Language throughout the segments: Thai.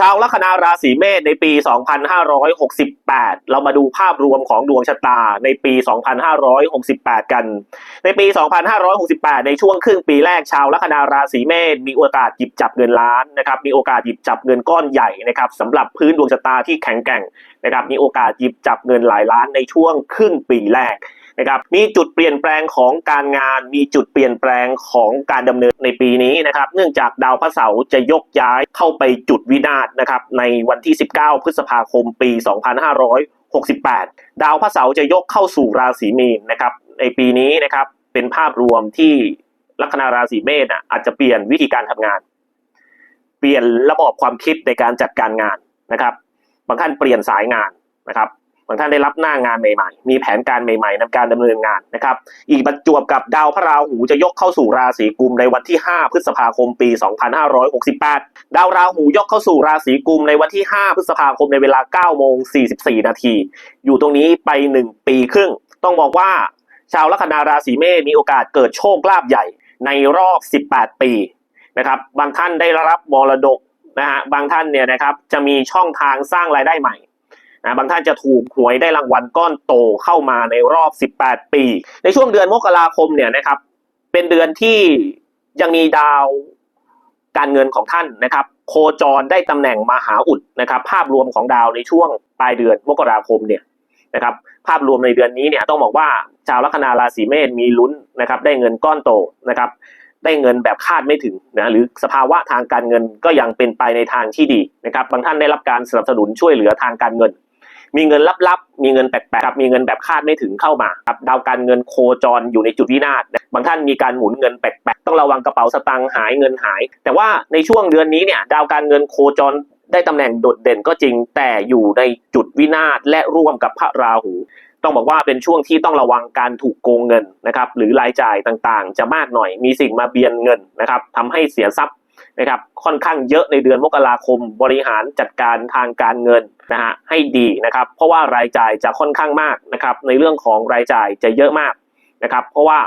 ชาวลัคนาราศีเมษในปี 2568 เรามาดูภาพรวมของดวงชะตาในปี 2568 กัน ในปี 2568 ในช่วงครึ่งปีแรกชาวลัคนาราศีเมษมีโอกาสหยิบจับเงินล้านนะครับ มีโอกาสหยิบจับเงินก้อนใหญ่นะครับสำหรับพื้นดวงชะตาที่แข็งแกร่งนะครับ มีโอกาสหยิบจับเงินหลายล้านในช่วงครึ่งปีแรก นะครับมีจุดเปลี่ยนแปลงของการงาน มีจุดเปลี่ยนแปลงของการดำเนินในปีนี้นะครับเนื่องจากดาวพระเสาร์จะยกย้ายเข้าไปจุดวินาศนะครับในวันที่ 19 พฤษภาคมปี 2568 ดาวพระเสาร์จะยกเข้าสู่ราศีมีนนะครับในปีนี้นะครับเป็นภาพรวมที่ลัคนาราศีเมษอะอาจจะเปลี่ยนวิธีการทำงาน เปลี่ยนระบบความคิดในการจัดการงานนะครับ บางท่านเปลี่ยนสายงานนะครับ บางท่านได้รับหน้างานใหม่ๆ มีแผนการใหม่ๆในการดำเนินงานนะครับ อีกบรรจวบกับดาวพระราหูจะยกเข้าสู่ราศีกุมในวันที่ 5 พฤษภาคมปี 2568 ดาวราหูยกเข้าสู่ราศีกุมในวันที่ 5 พฤษภาคมในเวลา9โมง44 นาที อยู่ตรงนี้ไป 1 ปีครึ่ง ต้องบอกว่า ชาวลัคนาราศีเมษมีโอกาสเกิดโชคลาภใหญ่ในรอบ 18 ปีนะครับ บางท่านได้รับมรดกนะฮะ บางท่านเนี่ยนะครับจะมีช่องทางสร้างรายได้ใหม่ นะบางท่านจะถูกหวยได้รางวัลก้อนโตเข้ามาในรอบ 18 ปี ในช่วงเดือนมกราคมเนี่ยนะครับ เป็นเดือนที่ยังมีดาวการเงินของท่านนะครับ โคจรได้ตำแหน่งมหาอุดนะครับ ภาพรวมของดาวในช่วงปลายเดือนมกราคมเนี่ยนะครับ ภาพรวมในเดือนนี้เนี่ยต้องบอกว่าชาวลัคนาราศีเมษมีลุ้นนะครับ ได้เงินก้อนโตนะครับ ได้เงินแบบคาดไม่ถึงนะหรือสภาวะทางการเงินก็ยังเป็นไปในทางที่ดีนะครับ บางท่านได้รับการสนับสนุนช่วยเหลือทางการเงิน มีเงินลับๆ มีเงินแปลกๆครับมีเงินแบบคาดไม่ถึงเข้ามาครับดาวการเงินโคจรอยู่ในจุดวินาศนะบางท่านมีการหมุนเงินแปลกๆ ต้องระวังกระเป๋าสตางค์หายเงินหาย แต่ว่าในช่วงเดือนนี้เนี่ยดาวการเงินโคจรได้ตำแหน่งโดดเด่นก็จริง แต่อยู่ในจุดวินาศและร่วมกับพระราหู ต้องบอกว่าเป็นช่วงที่ต้องระวังการถูกโกงเงินนะครับหรือรายจ่ายต่างๆ จะมากหน่อยมีสิ่งมาเบียนเงินนะครับทำให้เสียทรัพย์ นะครับค่อนข้างเยอะในเดือนมกราคมบริหารจัดการทางการเงินนะฮะให้ดีนะครับเพราะว่ารายจ่ายจะค่อนข้างมากนะครับในเรื่องของรายจ่ายจะเยอะมากนะครับเพราะว่า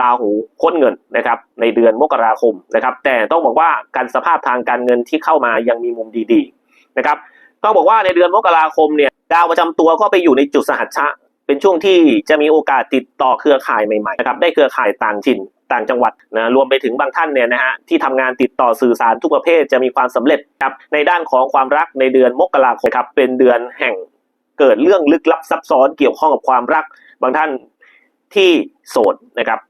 ราหูพ้นเงินนะครับในเดือนมกราคมนะครับแต่ต้องบอกว่าการสภาพทางการเงินที่เข้ามายังมีมุมดีๆนะครับต้องบอกว่าในเดือนมกราคมเนี่ยดาวประจำตัวก็ไปอยู่ในจุดสหัชชะ เป็นช่วงที่จะมีโอกาสติดต่อเครือข่ายใหม่ๆนะครับได้เครือข่ายต่างถิ่นต่างจังหวัดนะรวมไปถึงบางท่านเนี่ยนะฮะที่ทำงานติดต่อสื่อสารทุกประเภทจะมีความสำเร็จครับในด้านของความรักในเดือนมกราคมครับเป็นเดือนแห่งเกิดเรื่องลึกลับซับซ้อนเกี่ยวข้องกับความรัก บางท่านที่โสดนะครับ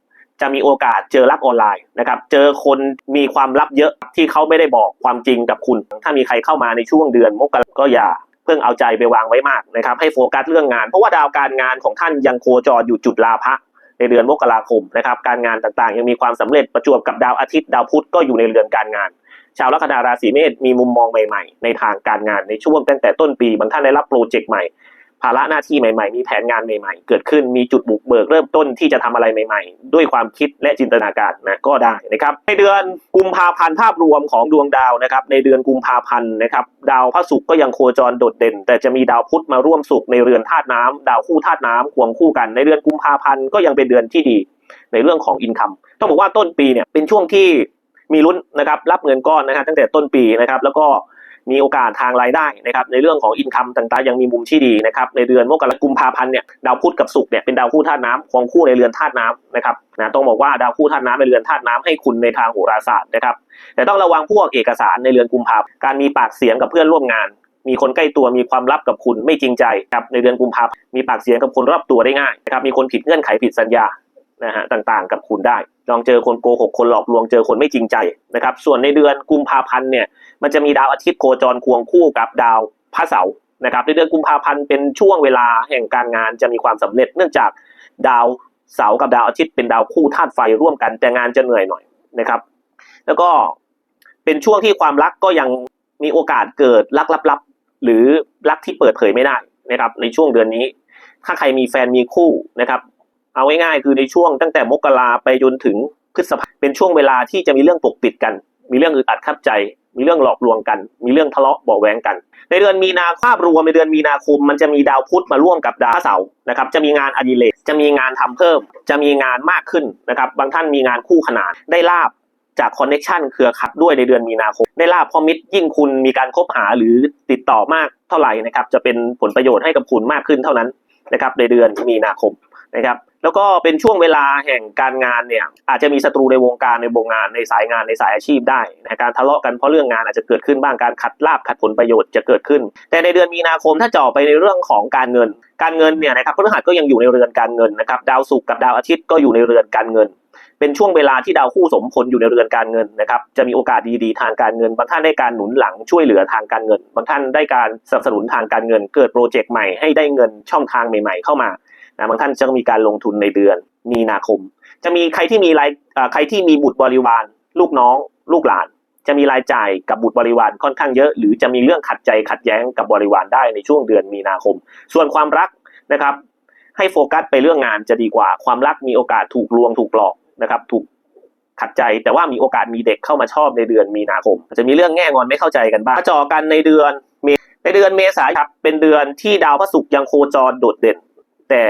จะมีโอกาสเจอรักออนไลน์นะครับ เจอคนมีความลับเยอะที่เขาไม่ได้บอกความจริงกับคุณ ถ้ามีใครเข้ามาในช่วงเดือนมกราก็อย่า เพิ่งเอาใจไปวางไว้มากนะครับให้โฟกัสเรื่องงาน เพราะว่าดาวการงานของท่านยังโคจรอยู่จุดลาภะในเดือนมกราคมนะครับการงานต่างๆ ยังมีความสำเร็จประจวบกับดาวอาทิตย์ดาวพุธก็อยู่ในเรือนการงาน ชาวลัคนาราศีเมษมีมุมมองใหม่ๆ ในทางการงานในช่วงตั้งแต่ต้นปีบางท่านได้รับโปรเจกต์ใหม่ ภาระหน้าที่ใหม่ๆ มีแผนงานใหม่ ๆ เกิดขึ้นมีจุดบุกเบิกเริ่มต้นที่จะทำอะไรใหม่ ๆ ด้วยความคิดและจินตนาการนะก็ได้นะครับในเดือนกุมภาพันธ์ภาพรวมของดวงดาวนะครับในเดือนกุมภาพันธ์นะครับดาวพระศุกร์ก็ยังโคจรโดดเด่น แต่จะมีดาวพุธมาร่วมสุขในเรือนธาตุน้ำดาวคู่ธาตุน้ำควงคู่กัน ในเดือนกุมภาพันธ์ก็ยังเป็นเดือนที่ดีในเรื่องของอินคัมต้องบอกว่าต้นปีเนี่ยเป็นช่วงที่มีลุ้นนะครับรับเงินก้อนนะครับตั้งแต่ต้นปีนะครับแล้วก็ มีโอกาสทางรายได้นะครับในเรื่องของอินคัมต่างๆ ยังมีมุมที่ดีนะครับในเดือนมกราคมกุมภาพันธ์เนี่ยดาวพุธกับศุกร์เนี่ยเป็นดาวคู่ธาตุน้ำควงคู่ในเรือนธาตุน้ำนะครับนะต้องบอกว่าดาวคู่ธาตุน้ำในเรือนธาตุน้ำให้คุณในทางโหราศาสตร์นะครับแต่ต้องระวังพวกเอกสารในเรือนกุมภาพันธ์การมีปากเสียงกับเพื่อนร่วมงานมีคนใกล้ตัวมีความลับกับคุณไม่จริงใจครับในเดือนกุมภาพันธ์มีปากเสียงกับคนรอบตัวได้ง่ายนะครับมีคนผิดเงื่อนไขผิดสัญญา นะฮะต่างๆ กับคุณได้ ลองเจอคนโกหกคนหลอกลวงเจอคนไม่จริงใจนะครับส่วนในเดือนกุมภาพันธ์เนี่ยมันจะมีดาวอาทิตย์โคจรควงคู่กับดาวพระเสาร์นะครับในเดือนกุมภาพันธ์เป็นช่วงเวลาแห่งการงานจะมีความสำเร็จเนื่องจากดาวเสาร์กับดาวอาทิตย์เป็นดาวคู่ธาตุไฟร่วมกันแต่งานจะเหนื่อยหน่อยนะครับ แล้วก็เป็นช่วงที่ความรักก็ยังมีโอกาสเกิดรักลับๆหรือรักที่เปิดเผยไม่ได้นะครับในช่วงเดือนนี้ ถ้าใครมีแฟนมีคู่นะครับ เอาง่ายๆคือในช่วงตั้งแต่มกราไปจนถึงพฤษภาเป็นช่วงเวลาที่จะมีเรื่องปกปิดกัน มีเรื่องอึดอัดขับใจ มีเรื่องหลอกลวงกัน มีเรื่องทะเลาะเบาแวงกัน ในเดือนมีนาภาพรวมในเดือนมีนาคม มันจะมีดาวพุธมาร่วมกับดาวเสาร์นะครับ จะมีงานอดิเรกจะมีงานทำเพิ่ม จะมีงานมากขึ้นนะครับ บางท่านมีงานคู่ขนานได้ลาบจากคอนเน็ชันเครือข่ายด้วยในเดือนมีนาคม ได้ลาบเพอมิตรยิ่งคุณมีการคบหาหรือติดต่อมากเท่าไหร่นะครับ จะเป็นผลประโยชน์ให้กับคุณมากขึ้นเท่านั้นนะครับ ในเดือนมีนาคมนะครับ แล้วก็เป็นช่วงเวลาแห่งการงานเนี่ยอาจจะมีศัตรูในวงการในวงงานในสายงานในสายอาชีพได้นะการทะเลาะกันเพราะเรื่องงานอาจจะเกิดขึ้นบ้างการขัดลาบขัดผลประโยชน์จะเกิดขึ้น แต่ในเดือนมีนาคมถ้าเจาะไปในเรื่องของการเงิน การเงินเนี่ยนะครับพฤหัสก็ยังอยู่ในเรือนการเงินนะครับดาวศุกร์กับดาวอาทิตย์ก็อยู่ในเรือนการเงิน เป็นช่วงเวลาที่ดาวคู่สมพลอยู่ในเรือนการเงินนะครับจะมีโอกาสดีๆทางการเงิน บางท่านได้การหนุนหลังช่วยเหลือทางการเงิน บางท่านได้การสนับสนุนทางการเงิน เกิดโปรเจกต์ใหม่ให้ได้เงินช่องทางใหม่ ๆ เข้ามา นะบางท่านจะมีการลงทุนในเดือน มีนาคม จะมีใครที่มีรายใครที่มีบุตรบริวาร ลูกน้อง ลูกหลาน จะมีรายจ่ายกับบุตรบริวารค่อนข้างเยอะ หรือจะมีเรื่องขัดใจขัดแย้งกับบริวารได้ในช่วงเดือนมีนาคม ส่วนความรักนะครับให้โฟกัสไปเรื่องงานจะดีกว่า ความรักมีโอกาสถูกลวงถูกหลอกนะครับ ถูกขัดใจแต่ว่ามีโอกาสมีเด็กเข้ามาชอบในเดือนมีนาคม จะมีเรื่องแง่งอนไม่เข้าใจกันบ้างมาจอกันในเดือนเมในเดือนเมษายนครับเป็นเดือนที่ดาวพระศุกร์ยังโคจรโดดเด่น แต่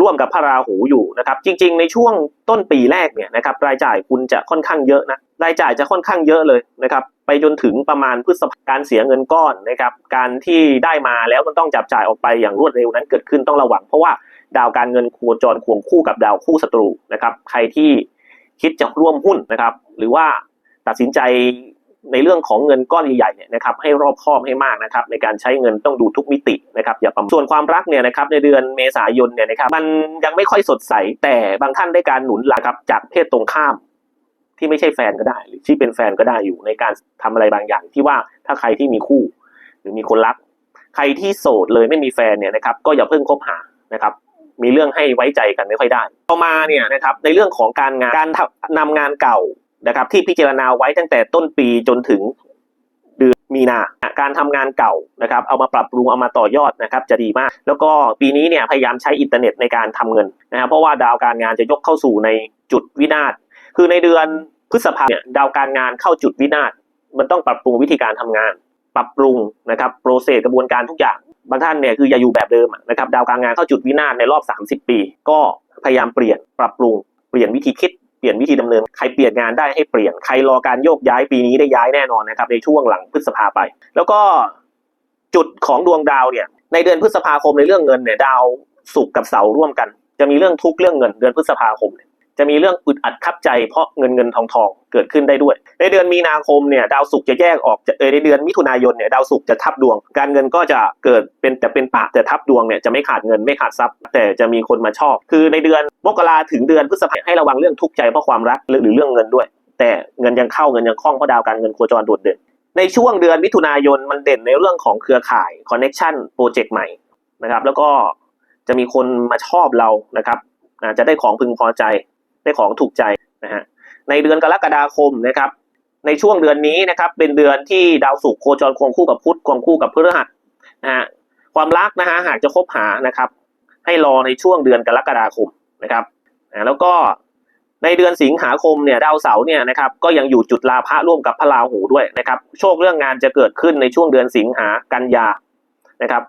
ร่วมกับพระราหูอยู่นะครับ จริง ๆ ในช่วงต้นปีแรกเนี่ยนะครับรายจ่ายคุณจะค่อนข้างเยอะนะรายจ่ายจะค่อนข้างเยอะเลยนะครับ ไปจนถึงประมาณพฤษภาการเสียเงินก้อนนะครับ การที่ได้มาแล้วมันต้องจับจ่ายออกไปอย่างรวดเร็วนั้นเกิดขึ้นต้องระวัง เพราะว่าดาวการเงินโคจรควงคู่กับดาวคู่ศัตรูนะครับ ใครที่คิดจะร่วมหุ้นนะครับ หรือว่าตัดสินใจ ในเรื่องของเงินก้อนใหญ่ๆเนี่ยนะครับให้รอบคอบให้มากนะครับในการใช้เงินต้องดูทุกมิตินะครับอย่าประมาทส่วนความรักเนี่ยนะครับในเดือนเมษายนเนี่ยนะครับมันยังไม่ค่อยสดใสแต่บางท่านได้การหนุนหลังครับจากเพศตรงข้าม ที่ไม่ใช่แฟนก็ได้ หรือที่เป็นแฟนก็ได้อยู่ในการทำอะไรบางอย่างที่ว่าถ้าใครที่มีคู่ หรือมีคนรัก ใครที่โสดเลยไม่มีแฟนเนี่ยนะครับก็อย่าเพิ่งคบหานะครับมีเรื่องให้ไว้ใจกันไม่ค่อยได้ ต่อมาเนี่ยนะครับในเรื่องของการงานการนำงานเก่า นะครับที่พิจารณาไว้ตั้งแต่ต้นปีจนถึงเดือนมีนาการทำงานเก่านะครับเอามาปรับปรุงเอามาต่อยอดนะครับจะดีมาก แล้วก็ปีนี้เนี่ยพยายามใช้อินเทอร์เน็ตในการทำเงินนะครับเพราะว่าดาวการงานจะยกเข้าสู่ในจุดวินาศคือในเดือนพฤษภาเนี่ยดาวการงานเข้าจุดวินาศมันต้องปรับปรุงวิธีการทำงาน ปรับปรุงนะครับโปรเซสกระบวนการทุกอย่างบางท่านเนี่ยคืออย่าอยู่แบบเดิมนะครับดาวการงานเข้าจุดวินาศในรอบ 30 ปี ก็พยายามเปลี่ยนปรับปรุงเปลี่ยนวิธีคิด ลี่ยนวิธีดำเนินใครเปลี่ยนงานได้ให้เปลี่ยนใครรอการโยกย้ายปีนี้ได้ย้ายแน่นอนนะครับในช่วงหลังพฤษภาไป แล้วก็จุดของดวงดาวเนี่ยในเดือนพฤษภาคมในเรื่องเงินเนี่ยดาวศุกร์กับเสาร์ร่วมกัน จะมีเรื่องทุกเรื่องเงินเดือนพฤษภาคมเจะมีเรื่องอึดอัดคับใจเพราะเงินเงินทองทองเกิดขึ้นได้ด้วย ในเดือนมีนาคมเนี่ยดาวศุกร์จะแยกออกจะเออในเดือนมิถุนายนเนี่ยดาวศุกร์จะทับดวง การเงินก็จะเกิดเป็นแต่เป็นปากแต่ทับดวงเนี่ยจะไม่ขาดเงินไม่ขาดทรัพย์ แต่จะมีคนมาชอบ คือในเดือนมกราถึงเดือนพฤษภาให้ระวังเรื่องทุกข์ใจเพราะความรักหรือเรื่องเงินด้วย แต่เงินยังเข้าเงินยังคล่องเพราะดาวการเงินโคจรโดดเด่นในช่วงเดือนมิถุนายนมันเด่นในเรื่องของเครือข่ายคอนเน็ชันโปรเจกต์ใหม่นะครับแล้วก็จะมีคนมาชอบเรานะครับจะได้ของพึงพอใจ ได้ของถูกใจนะฮะในเดือนกรกฎาคมนะครับ ในช่วงเดือนนี้นะครับ เป็นเดือนที่ดาวศุกร์โคจรควงคู่กับพุธควงคู่กับพฤหัสนะฮะความรักนะฮะหากจะคบหานะครับ ให้รอในช่วงเดือนกรกฎาคมนะครับอ่าแล้วก็ในเดือนสิงหาคมเนี่ยดาวเสาร์เนี่ยนะครับก็ยังอยู่จุดลาภะร่วมกับพระราหูด้วยนะครับ โชคเรื่องงานจะเกิดขึ้นในช่วงเดือนสิงหากันยานะครับ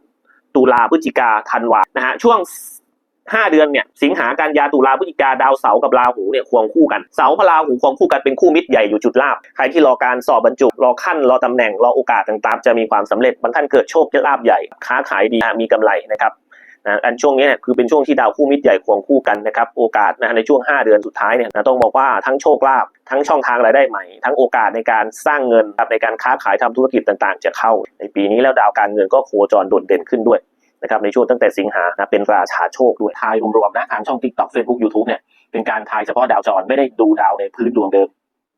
ตุลาพฤศจิกาธันวานะฮะช่วง ห้าเดือนเนี่ยสิงหากันยาตุลาพฤศจิกาดาวเสาร์กับราหูเนี่ยควงคู่กันเสาร์พระราหูควงคู่กันเป็นคู่มิตรใหญ่อยู่จุดลาบใครที่รอการสอบบรรจุรอขั้นรอตำแหน่งรอโอกาสต่างๆ จะมีความสำเร็จบางท่านเกิดโชคลาภใหญ่ค้าขายดีมีกำไรนะครับนะอันช่วงนี้เนี่ยคือเป็นช่วงที่ดาวคู่มิตรใหญ่ควงคู่กันนะครับโอกาสนะในช่วง 5 เดือนสุดท้ายเนี่ยนะต้องบอกว่าทั้งโชคลาภทั้งช่องทางรายได้ใหม่ ทั้งโอกาสในการสร้างเงินในการค้าขายทำธุรกิจต่างๆ จะเข้า ในปีนี้แล้วดาวการเงินก็โคจรโดดเด่นขึ้นด้วย นะครับในช่วงตั้งแต่สิงหานะเป็นราชาโชคด้วยทายรวมๆนะทางช่อง TikTok Facebook YouTube เนี่ยเป็นการทายเฉพาะดาวจรไม่ได้ดูดาวในพื้นดวงเดิม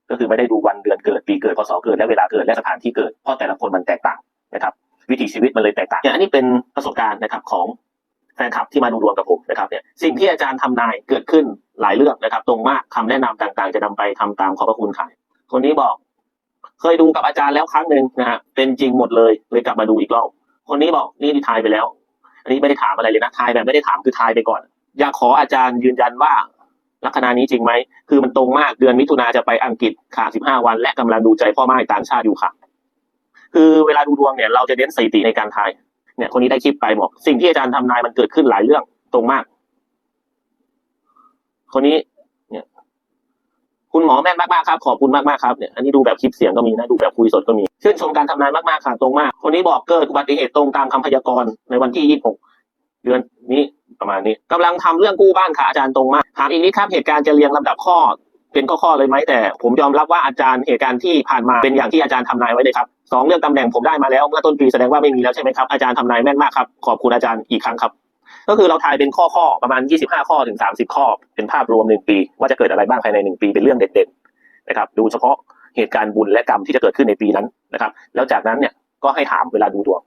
ก็คือไม่ได้ดูวันเดือนเกิดปีเกิดพศเกิดและเวลาเกิดและสถานที่เกิดเพราะแต่ละคนมันแตกต่างนะครับวิถีชีวิตมันเลยแตกต่างอย่างอันนี้เป็นประสบการณ์นะครับของแฟนคลับที่มาดูดวงกับผมนะครับเนี่ยสิ่งที่อาจารย์ทำนายเกิดขึ้นหลายเรื่องนะครับ ตรงมากคำแนะนำต่างๆ จะนำไปทำตามขอบพระคุณค่ะคนนี้บอก เคยดูกับอาจารย์แล้วครั้งหนึ่งนะฮะเป็นจริงหมดเลยเลยกลับมาดูอีกรอบคนนี้บอกนี่ทายไปแล้ว อันนี้ไม่ได้ถามอะไรเลยนะทายแบบไม่ได้ถามคือทายไปก่อน อยากขออาจารย์ยืนยันว่า ลัคนานี้จริงไหม คือมันตรงมากเดือนมิถุนาจะไปอังกฤษค่ะ15วัน และกำลังดูใจพ่อแม่ต่างชาติอยู่ค่ะ คือเวลาดูดวงเนี่ยเราจะเน้นสถิติในการทาย เนี่ยคนนี้ได้คลิปไปบอก สิ่งที่อาจารย์ทำนายมันเกิดขึ้นหลายเรื่องตรงมาก คนนี้ คุณหมอแม่นมากๆครับ ขอบคุณมากๆครับเนี่ยอันนี้ดูแบบคลิปเสียงก็มีนะดูแบบคุยสดก็มีชื่นชมการทำนายมากๆค่ะตรงมาก คนนี้บอกเกิดอุบัติเหตุตรงตามคำพยากรณ์ในวันที่ 26เดือนนี้ประมาณนี้กำลังทำเรื่องกู้บ้านค่ะอาจารย์ตรงมากถามอีกนิดครับเหตุการณ์จะเรียงลำดับข้อ เป็นข้อๆเลยไหมแต่ ผมยอมรับว่าอาจารย์เหตุการณ์ที่ผ่านมาเป็นอย่างที่อาจารย์ทำนายไว้เลยครับสองเรื่องตำแหน่งผมได้มาแล้วเมื่อต้นปีแสดงว่าไม่มีแล้วใช่ไหมครับอาจารย์ทำนายแม่นมากครับขอบคุณอาจารย์อีกครั้งครับ ก็คือเราทายเป็นข้อข้อๆประมาณ 25 ข้อถึง 30 ข้อ เป็นภาพรวม1ปี ว่าจะเกิดอะไรบ้างภายใน1ปีเป็นเรื่องเด่นๆนะครับ ดูเฉพาะเหตุการณ์บุญและกรรมที่จะเกิดขึ้นในปีนั้นนะครับ แล้วจากนั้นเนี่ยก็ให้ถามเวลาดูดวง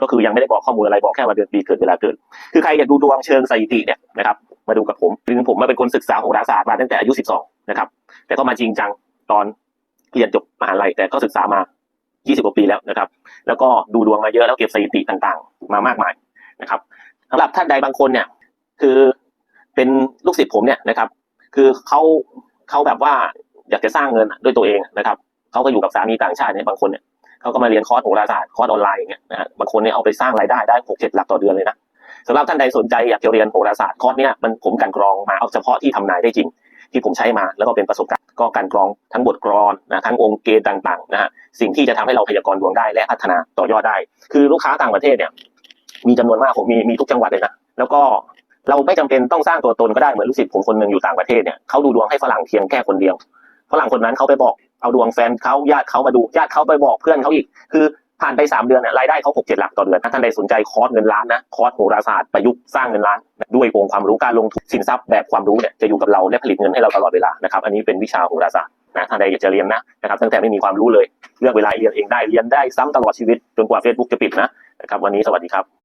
ก็คือยังไม่ได้บอกข้อมูลอะไรบอกแค่วันเดือนปีเกิดเวลาเกิด คือใครอยากดูดวงเชิงสถิติเนี่ยนะครับมาดูกับผมคือผมมาเป็นคนศึกษาโหราศาสตร์มาตั้งแต่อายุ 12 นะครับ แต่ก็มาจริงจังตอนเรียนจบมหาลัยแต่ก็ศึกษามา 20 กว่าปีแล้วนะครับ แล้วก็ดูดวงมาเยอะแล้วเก็บสถิติต่างๆ มามากมายนะครับ สำหรับท่านใดบางคนเนี่ย คือเป็นลูกศิษย์ผมเนี่ยนะครับ คือเขาเขาแบบว่าอยากจะสร้างเงินด้วยตัวเองนะครับเขาก็อยู่กับสามีต่างชาติเนี่ยบางคนเนี่ยเขาก็มาเรียนคอร์สโหราศาสตร์คอร์สออนไลน์อย่างเงี้ยนะบางคนเนี่ยเอาไปสร้างรายได้ได้หกเจ็ดหลักต่อเดือนเลยนะสำหรับท่านใดสนใจอยากจะเรียนโหราศาสตร์คอร์สเนี่ยมันผมกันกรองมาเอาเฉพาะที่ทำนายได้จริง ที่ผมใช้มาแล้วก็เป็นประสบการณ์ก็การกรองทั้งบทกรอนนะทั้งองค์เกณฑ์ต่างๆนะฮะสิ่งที่จะทำให้เราพยากรณ์ดวงได้และพัฒนาต่อยอดได้ คือลูกค้าต่างประเทศเนี่ย มีจำนวนมากผมมีมีทุกจังหวัดเลยนะแล้วก็เราไม่จำเป็นต้องสร้างตัวตนก็ได้เหมือนลูกศิษย์ผมคนหนึ่งอยู่ต่างประเทศเนี่ยเขาดูดวงให้ฝรั่งเพียงแค่คนเดียวฝรั่งคนนั้นเขาไปบอกเอาดวงแฟนเขาญาติเขามาดูญาติเขาไปบอกเพื่อนเขาอีก คือผ่านไปสามเดือนเนี่ยรายได้เขาหกเจ็ดหลักต่อเดือนถ้าท่านใดสนใจคอร์สเงินล้านนะคอร์สโหราศาสตร์ประยุกต์สร้างเงินล้านด้วยองค์ความรู้การลงทุนสินทรัพย์แบบความรู้เนี่ยจะอยู่กับเราและผลิตเงินให้เราตลอดเวลานะครับอันนี้เป็นวิชาโหราศาสตร์นะท่านใดอยากจะเรียนนะนะครับตั้งแต่ไม่มีความรู้เลยเลือกเวลาเรียนเองได้เรียนได้ซ้ำตลอดชีวิตจนกว่า Facebook จะปิดนะนะครับวันนี้สวัสดีครับ